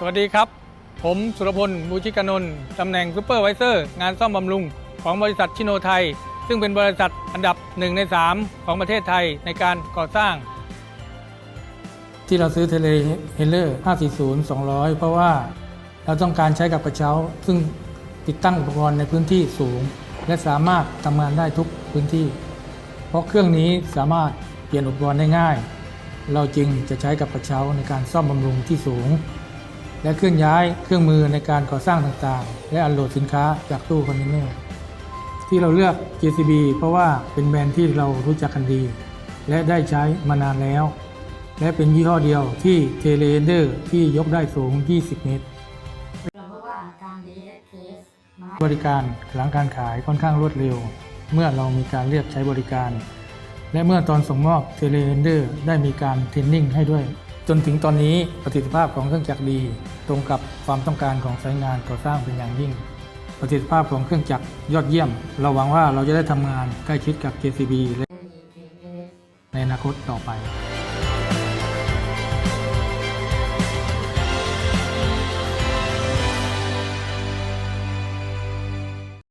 สวัสดีครับ ผมสุรพลบูชิกานนท์ตำแหน่งซูเปอร์ไวเซอร์ งานซ่อมบำรุง ของบริษัทชิโนไทย ซึ่งเป็นบริษัทอันดับหนึ่งใน 3 ของประเทศไทยในการก่อสร้าง ที่เราซื้อเทเลเฮเลอร์ 540 200 เพราะว่าเราต้องการใช้กับกระเช้า ซึ่งติดตั้งอุปกรณ์ในพื้นที่สูง และสามารถทำงานได้ทุกพื้นที่ เพราะเครื่องนี้สามารถเปลี่ยนอุปกรณ์ได้ง่าย เราจึงจะใช้กับกระเช้าในการซ่อมบำรุงที่สูง และเคลื่อนย้ายเครื่องมือในการก่อสร้างต่างๆ และอันโหลดสินค้าจากตู้คอนเทนเนอร์ที่เราเลือก JCB เพราะว่าเป็นแบรนด์ที่เรารู้จักกันดี และได้ใช้มานานแล้ว และเป็นยี่ห้อเดียวที่เทเลนเดอร์ที่ยกได้สูง 20 เมตรบริการหลังการขายค่อนข้างรวดเร็ว เมื่อเรามีการเรียกใช้บริการ และเมื่อตอนส่งมอบเทเลนเดอร์ได้มีการเทรนนิ่งให้ด้วย จนถึงตอนนี้ประสิทธิภาพของเครื่องจักรดี ตรงกับความต้องการของสายงานก่อสร้างเป็นอย่างยิ่ง ประสิทธิภาพของเครื่องจักรยอดเยี่ยม เราหวังว่าเราจะได้ทำงานใกล้ชิดกับ KCB ในอนาคตต่อไป